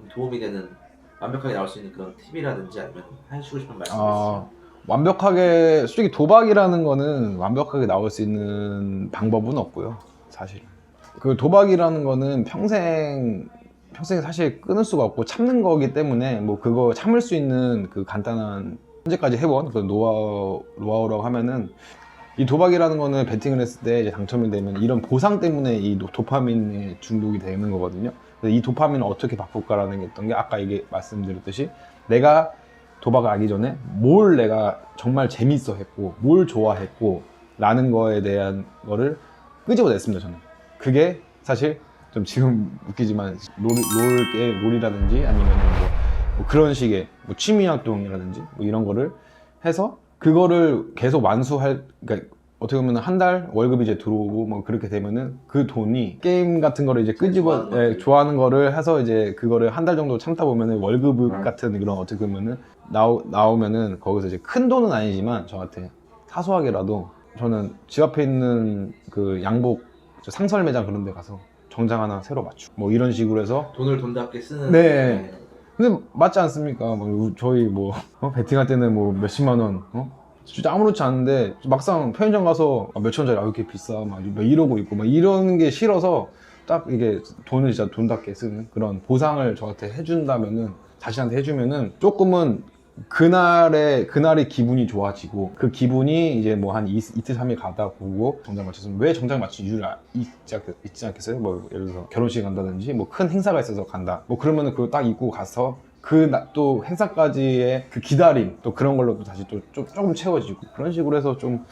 좀 도움이 되는 완벽하게 나올 수 있는 그런 팁이라든지 아니면 해주고 싶은 말씀 아, 있으시죠? 완벽하게 솔직히 도박이라는 거는 완벽하게 나올 수 있는 방법은 없고요 사실 그 도박이라는 거는 평생 평생 사실 끊을 수가 없고 참는 거기 때문에 뭐 그거 참을 수 있는 그 간단한 현재까지 해본 그 노하우, 노하우라고 하면은 이 도박이라는 거는 베팅을 했을 때 이제 당첨이 되면 이런 보상 때문에 이 노- 도파민에 중독이 되는 거거든요. 이 도파민을 어떻게 바꿀까라는 게 있던 게 아까 이게 말씀드렸듯이 내가 도박을 하기 전에 뭘 내가 정말 재밌어 했고 뭘 좋아했고 라는 거에 대한 거를 끄집어냈습니다 저는. 그게 사실 좀 지금 웃기지만 롤, 롤, 게 롤이라든지 아니면 뭐, 뭐 그런 식의 뭐 취미 활동이라든지 뭐 이런 거를 해서 그거를 계속 완수할 그러니까 어떻게 보면 한 달 월급이 이제 들어오고 뭐 그렇게 되면은 그 돈이 게임 같은 거를 이제 끄집어 좋아하는 예, 것들. 좋아하는 거를 해서 이제 그거를 한 달 정도 참다 보면은 월급 음. 같은 그런 어떻게 보면은 나오, 나오면은 거기서 이제 큰 돈은 아니지만 저한테 사소하게라도 저는 집 앞에 있는 그 양복 저 상설 매장 그런 데 가서 정장 하나 새로 맞추고 뭐 이런 식으로 해서 돈을 돈답게 쓰는 네. 근데 맞지 않습니까? 뭐 저희 뭐 어? 베팅할 때는 뭐 몇십만 원 어? 진짜 아무렇지 않은데 막상 편의점 가서 아, 몇천 원짜리 아, 왜 이렇게 비싸 막 이러고 있고 막 이러는 게 싫어서 딱 이게 돈을 진짜 돈답게 쓰는 그런 보상을 저한테 해준다면은 자신한테 해주면은 조금은 그날의 그날의 기분이 좋아지고 그 기분이 이제 뭐 한 이틀 삼일 가다 보고 정장 맞췄으면 왜 정장 맞춘 이유를 아- 있지, 않, 있지 않겠어요? 뭐 예를 들어서 결혼식 간다든지 뭐 큰 행사가 있어서 간다 뭐 그러면은 그거 딱 입고 가서 그 또 행사까지의 그 기다림 또 그런 걸로 또 다시 또 좀, 조금 채워지고 그런 식으로 해서 좀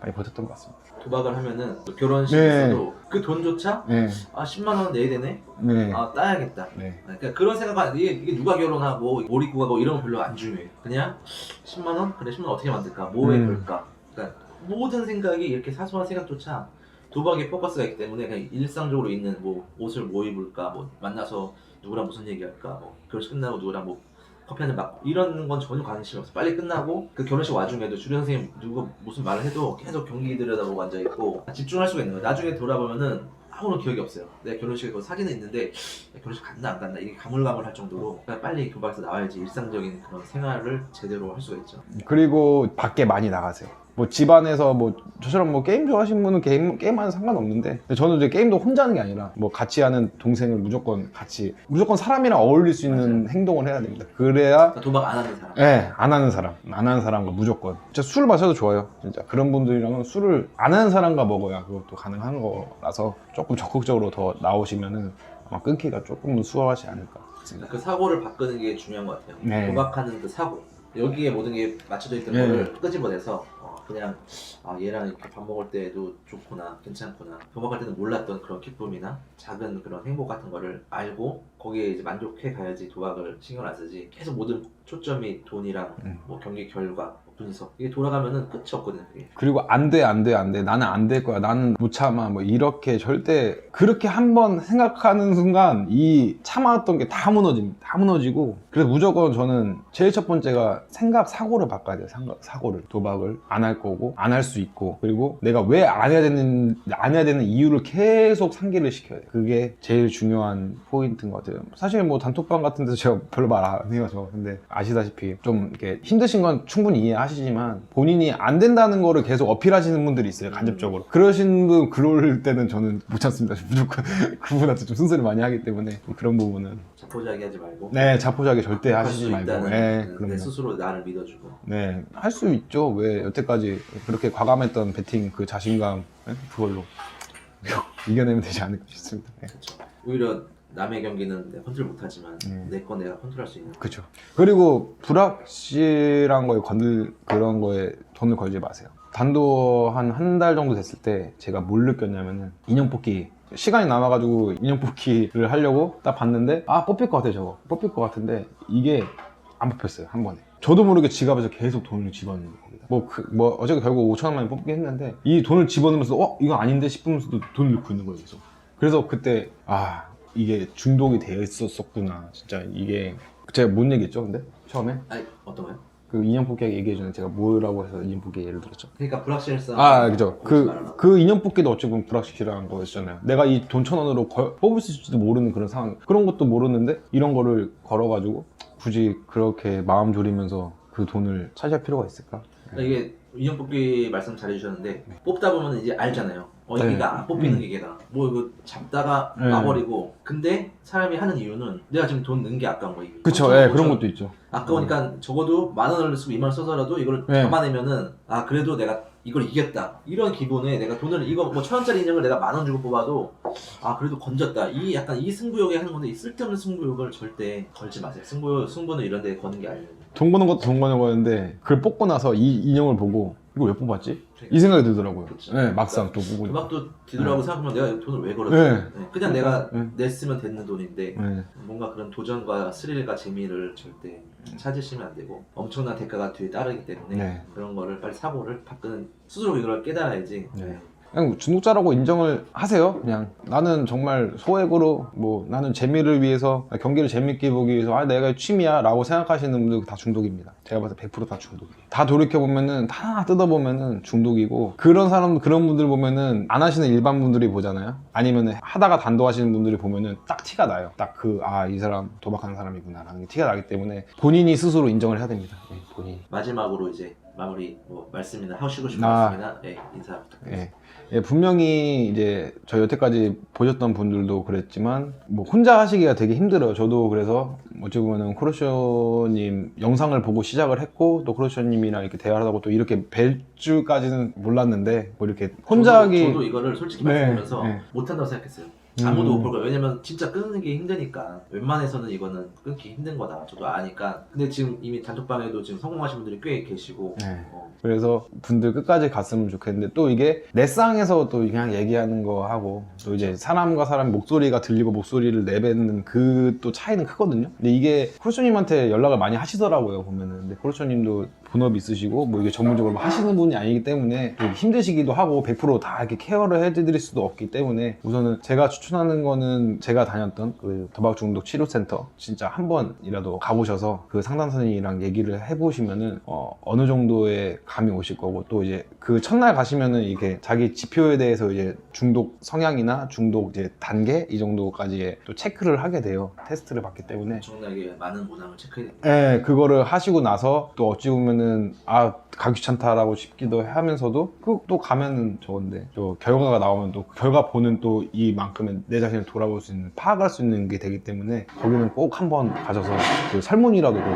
많이 버텼던 것 같습니다. 도박을 하면은 또 결혼식에서도 그 돈조차 네, 아 10만 원 내야 되네 네, 아 따야겠다 네. 그러니까 그런 생각 안 이게, 이게 누가 결혼하고 뭘 입고 가고 이런 거 별로 안 중요해요 그냥 10만 원? 그래 10만 원 어떻게 만들까? 뭐 음. 해볼까? 그러니까 모든 생각이 이렇게 사소한 생각조차 도박에 포커스가 있기 때문에 그냥 일상적으로 있는 뭐 옷을 뭐 입을까 뭐 만나서 누구랑 무슨 얘기할까? 뭐 결혼식 끝나고 누구랑 뭐 커피 한잔 맞고 이런 건 전혀 관심이 없어 빨리 끝나고 그 결혼식 와중에도 주례 선생님 누구 무슨 말을 해도 계속 경기 들여다보고 앉아 있고 집중할 수가 있는 거예요. 나중에 돌아보면은 아무런 기억이 없어요. 내가 결혼식에 그 사진은 있는데 결혼식 갔나 안 갔나 이게 가물가물할 정도로 빨리 도박에서 나와야지 일상적인 그런 생활을 제대로 할 수가 있죠. 그리고 밖에 많이 나가세요. 뭐 집안에서 뭐 저처럼 뭐 게임 좋아하시는 분은 게임 게임하는 상관없는데 근데 저는 이제 게임도 혼자 하는 게 아니라 뭐 같이 하는 동생을 무조건 같이 무조건 사람이랑 어울릴 수 있는 행동을 해야 됩니다. 그래야 그러니까 도박 안 하는 사람 예, 안 하는 사람, 안 하는 사람과 무조건. 진짜 술 마셔도 좋아요. 진짜 그런 분들이랑은 술을 안 하는 사람과 먹어야 그것도 가능한 거라서 조금 적극적으로 더 나오시면은 아마 끊기가 조금은 수월하지 않을까. 그 사고를 바꾸는 게 중요한 것 같아요 네. 도박하는 그 사고 여기에 모든 게 맞춰져 있던 네. 거를 끄집어내서 어, 그냥 아 얘랑 이렇게 밥 먹을 때도 좋구나 괜찮구나 도박할 때는 몰랐던 그런 기쁨이나 작은 그런 행복 같은 거를 알고 거기에 이제 만족해 가야지 도박을 신경 안 쓰지 계속 모든 초점이 돈이랑 음. 뭐 경기 결과 뭐 분석 이게 돌아가면은 끝이 없거든요 그게 그리고 안 돼, 안 돼, 안 돼. 나는 안 될 거야. 나는 못 참아. 뭐 이렇게 절대 그렇게 한번 생각하는 순간 이 참아왔던 게 다 무너집니다. 다 무너지고. 그래서 무조건 저는 제일 첫 번째가 생각, 사고를 바꿔야 돼요. 생각, 사고를. 도박을 안 할 거고, 안 할 수 있고. 그리고 내가 왜 안 해야 되는, 안 해야 되는 이유를 계속 상기를 시켜야 돼 요. 그게 제일 중요한 포인트인 것 같아요. 사실 뭐 단톡방 같은 데서 제가 별로 말 안 해요. 저. 근데 아시다시피 좀 이렇게 힘드신 건 충분히 이해 하시지만 본인이 안 된다는 거를 계속 어필하시는 분들이 있어요. 간접적으로. 그러신 분 그럴 때는 저는 못 참습니다. 무조건 그분한테 좀 순서를 많이 하기 때문에 그런 부분은 자포자기 하지 말고 네 자포자기 절대 할 하시지 수 말고 있다는 네, 그 내 그럼요. 스스로 나를 믿어주고 네, 할 수 있죠. 왜 여태까지 그렇게 과감했던 배팅 그 자신감 네? 그걸로 이겨내면 되지 않을까 싶습니다. 네. 오히려 남의 경기는 내가 컨트롤 못하지만 음. 내거 내가 컨트롤할 수 있는 그렇죠. 그리고 불확실한 거에 건들 그런 거에 돈을 걸지 마세요. 단도 한 한 달 정도 됐을 때 제가 뭘 느꼈냐면은 인형 뽑기 시간이 남아가지고 인형 뽑기를 하려고 딱 봤는데 아 뽑힐 것 같아 저거 뽑힐 것 같은데 이게 안 뽑혔어요 한 번에. 저도 모르게 지갑에서 계속 돈을 집어넣는 겁니다. 뭐, 그, 뭐, 어제 결국 5천 원만 뽑긴 했는데, 이 돈을 집어넣으면서, 어? 이거 아닌데 싶으면서도 돈을 넣고 있는 거예요, 계속. 그래서 그때, 아, 이게 중독이 되어 있었었구나. 진짜 이게, 제가 뭔 얘기했죠, 근데? 처음에? 아니 어떤 거요? 그 인형 뽑기 얘기해 전에 제가 뭐라고 해서 인형 뽑기 예를 들었죠? 그러니까 불확실성. 아, 그죠. 그. 그 인형 뽑기도 어찌 보면 불확실한 거였잖아요. 내가 이 돈 천 원으로 걸- 뽑을 수 있을지도 모르는 그런 상황. 그런 것도 모르는데 이런 거를 걸어가지고 굳이 그렇게 마음 졸이면서 그 돈을 차지할 필요가 있을까? 이게 인형 뽑기 말씀 잘해주셨는데 뽑다 보면 이제 알잖아요. 어 네. 여기가 안 뽑히는 음. 기계다. 뭐 이거 잡다가 네. 놔버리고. 근데 사람이 하는 이유는 내가 지금 돈 넣은 게 아까운 거야. 이게. 그쵸, 예. 그런 것도 있죠. 아까우니까 적어도 만 원을 쓰고 이만 원 써서라도 이걸 네. 감아내면은 아 그래도 내가 이걸 이겼다 이런 기분에 내가 돈을 이거 뭐 천 원짜리 인형을 내가 만 원 주고 뽑아도 아 그래도 건졌다 이 약간 이 승부욕에 하는 건데 이 쓸데없는 승부욕을 절대 걸지 마세요 승부 승부는 이런 데 거는 게 아니에요 돈 버는 것도 돈 버는 거였는데 그걸 뽑고 나서 이 인형을 보고 이거 왜 뽑았지? 이 생각이 들더라고요. 그쵸. 네, 막상 또 보고. 음악도 뒤돌아보고 생각하면 내가 이 돈을 왜 걸었지 네. 네, 그냥 내가 네. 냈으면 됐는 돈인데 네. 뭔가 그런 도전과 스릴과 재미를 절대 찾으시면 안 되고 엄청난 대가가 뒤에 따르기 때문에 네. 그런 거를 빨리 사고를 바꾸는 스스로 이걸 깨달아야지 네. 그냥 중독자라고 인정을 하세요. 그냥 나는 정말 소액으로 뭐 나는 재미를 위해서 경기를 재밌게 보기 위해서 아 내가 취미야 라고 생각하시는 분들 다 중독입니다. 제가 봐서 100%다 중독이에요. 다 돌이켜 보면은 다 뜯어 보면은 중독이고 그런 사람 그런 분들 보면은 안 하시는 일반 분들이 보잖아요. 아니면은 하다가 단도하시는 분들이 보면은 딱 티가 나요. 딱 그 아 이 사람 도박하는 사람이구나 라는 게 티가 나기 때문에 본인이 스스로 인정을 해야 됩니다. 네, 본인이. 마지막으로 이제 마무리 뭐 말씀이나 하시고 싶은 아. 말씀이나 네, 인사 부탁드립니다. 예. 예, 분명히 이제 저 여태까지 보셨던 분들도 그랬지만 뭐 혼자 하시기가 되게 힘들어요. 저도 그래서 어찌 보면은 크로쇼님 영상을 보고 시작을 했고 또 크로쇼님이랑 이렇게 대화를 하고 또 이렇게 뵐 줄까지는 몰랐는데 뭐 이렇게 혼자 저도, 하기 저도 이거를 솔직히 네, 말씀하면서 네. 못한다고 생각했어요. 아무도 음. 못볼 거야. 왜냐면 진짜 끊는 게 힘드니까. 웬만해서는 이거는 끊기 힘든 거다. 저도 아니까. 근데 지금 이미 단톡방에도 지금 성공하신 분들이 꽤 계시고. 네. 어, 그래서 분들 끝까지 갔으면 좋겠는데 또 이게 내 쌍에서 또 그냥 얘기하는 거 하고 또 이제 사람과 사람 목소리가 들리고 목소리를 내뱉는 그 또 차이는 크거든요. 근데 이게 크로쇼님한테 연락을 많이 하시더라고요 보면은. 근데 크로쇼님도 본업이 있으시고 뭐 이게 전문적으로 하시는 분이 아니기 때문에 또 힘드시기도 하고 100%다 이렇게 케어를 해드릴 수도 없기 때문에 우선은 제가 추천하는 거는 제가 다녔던 그 도박 중독 치료센터 진짜 한 번이라도 가보셔서 그 상담사님이랑 얘기를 해보시면은 어, 어느 정도의 감이 오실 거고 또 이제 그 첫날 가시면은 이게 자기 지표에 대해서 이제 중독 성향이나 중독 이제 단계 이 정도까지의 또 체크를 하게 돼요 테스트를 받기 때문에 엄청나게 많은 문항을 체크해야 됩니다. 예, 그거를 하시고 나서 또 어찌 보면 은 아 가기 귀찮다라고 싶기도 하면서도 그또 가면은 저건데 또 결과가 나오면 또그 결과 보는 또 이만큼의 내 자신을 돌아볼 수 있는 파악할 수 있는 게 되기 때문에 거기는 꼭 한번 가셔서 그 설문이라도 꼭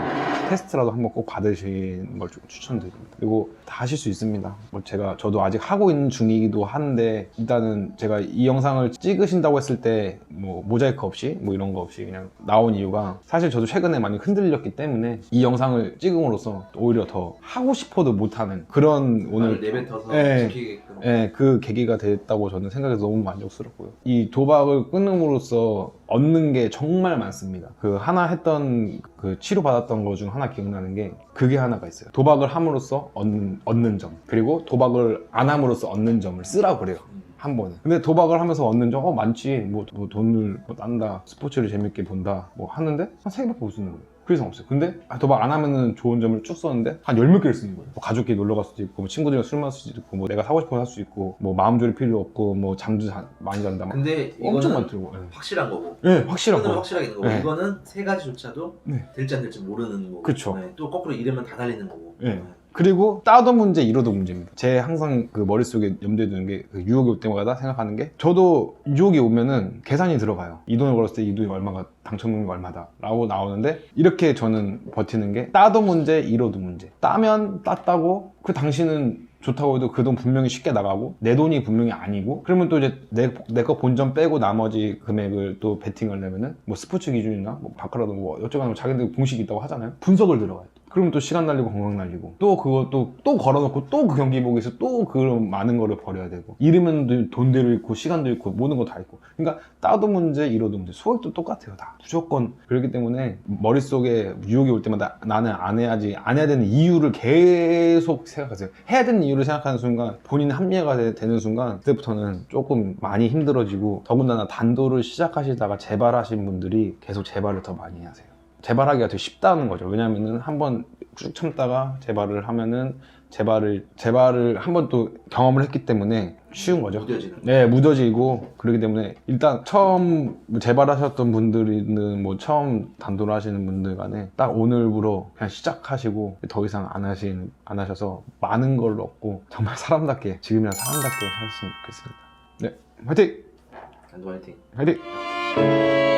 테스트라도 한번 꼭 받으시는 걸좀 추천드립니다. 그리고 다 하실 수 있습니다. 뭐 제가 저도 아직 하고 있는 중이기도 한데 일단은 제가 이 영상을 찍으신다고 했을 때 뭐 모자이크 없이 뭐 이런 거 없이 그냥 나온 이유가 사실 저도 최근에 많이 흔들렸기 때문에 이 영상을 찍음으로써 오히려 더 하고 싶어도 못하는 그런 오늘 내뱉어서 예. 지키게끔. 예, 그 계기가 됐다고 저는 생각해서 너무 만족스럽고요. 이 도박을 끊음으로써 얻는 게 정말 많습니다. 그 하나 했던 그 치료 받았던 거 중 하나 기억나는 게 그게 하나가 있어요. 도박을 함으로써 얻는, 얻는 점. 그리고 도박을 안 함으로써 얻는 점을 쓰라고 그래요. 음. 한 번에. 근데 도박을 하면서 얻는 점, 어, 많지. 뭐, 뭐 돈을 뭐 딴다. 스포츠를 재밌게 본다. 뭐 하는데 한 세 개밖에 못 쓰는 거예요. 그 이상 없어요. 근데 아, 도박 안 하면은 좋은 점을 쭉 썼는데 한 열 몇 개를 쓰는 거예요. 뭐 가족끼리 놀러 갈 수도 있고, 뭐 친구들이랑 술 마실 수도 있고, 뭐 내가 사고 거살수 있고, 뭐 마음 졸일 필요 없고, 뭐 잠도 자- 많이 잔다. 막 근데 엄청 이거는 많더라고. 예. 확실한 거고. 네, 확실한 거. 확실하게 있는 거고. 네. 이거는 세 가지조차도 네. 될지 안 될지 모르는 거고. 그쵸. 네, 또 거꾸로 이러면 다 달리는 거고. 네. 그리고 따도 문제, 이러도 문제입니다. 제 항상 그 머릿속에 염두에 두는 게 그 유혹이 올 때마다 생각하는 게 저도 유혹이 오면은 계산이 들어가요. 이 돈을 걸었을 때 이 돈이 얼마가 당첨금이 얼마다 라고 나오는데 이렇게 저는 버티는 게 따도 문제, 이러도 문제. 따면 땄다고 그 당신은 좋다고 해도 그 돈 분명히 쉽게 나가고 내 돈이 분명히 아니고 그러면 또 이제 내 내 거 본전 빼고 나머지 금액을 또 베팅을 내면은 뭐 스포츠 기준이나 뭐 바카라도 뭐 어쩌거나 자기들 공식이 있다고 하잖아요 분석을 들어가요 그러면 또 시간 날리고 건강 날리고. 또 그것도 또 걸어놓고 또 그 경기 보기 위해서 또 그런 많은 거를 버려야 되고. 잃으면 돈도 잃고 시간도 잃고 모든 거 다 잃고. 그러니까 따도 문제 이러도 문제. 소액도 똑같아요 다. 무조건. 그렇기 때문에 머릿속에 유혹이 올 때마다 나는 안 해야지 안 해야 되는 이유를 계속 생각하세요. 해야 되는 이유를 생각하는 순간 본인 합리화가 되- 되는 순간 그때부터는 조금 많이 힘들어지고 더군다나 단도를 시작하시다가 재발하신 분들이 계속 재발을 더 많이 하세요 재발하기가 되게 쉽다는 거죠. 왜냐면은 한번 쭉 참다가 재발을 하면은 재발을 재발을 한 번 또 경험을 했기 때문에 쉬운 거죠. 무뎌지는. 네, 묻어지고 그렇기 때문에 일단 처음 뭐 재발하셨던 분들이든 뭐 처음 단도를 하시는 분들 간에 딱 오늘부로 그냥 시작하시고 더 이상 안 하신 안 하셔서 많은 걸 얻고 정말 사람답게 지금이랑 사람답게 하셨으면 좋겠습니다. 네, 화이팅! 안도 화이팅. 화이팅!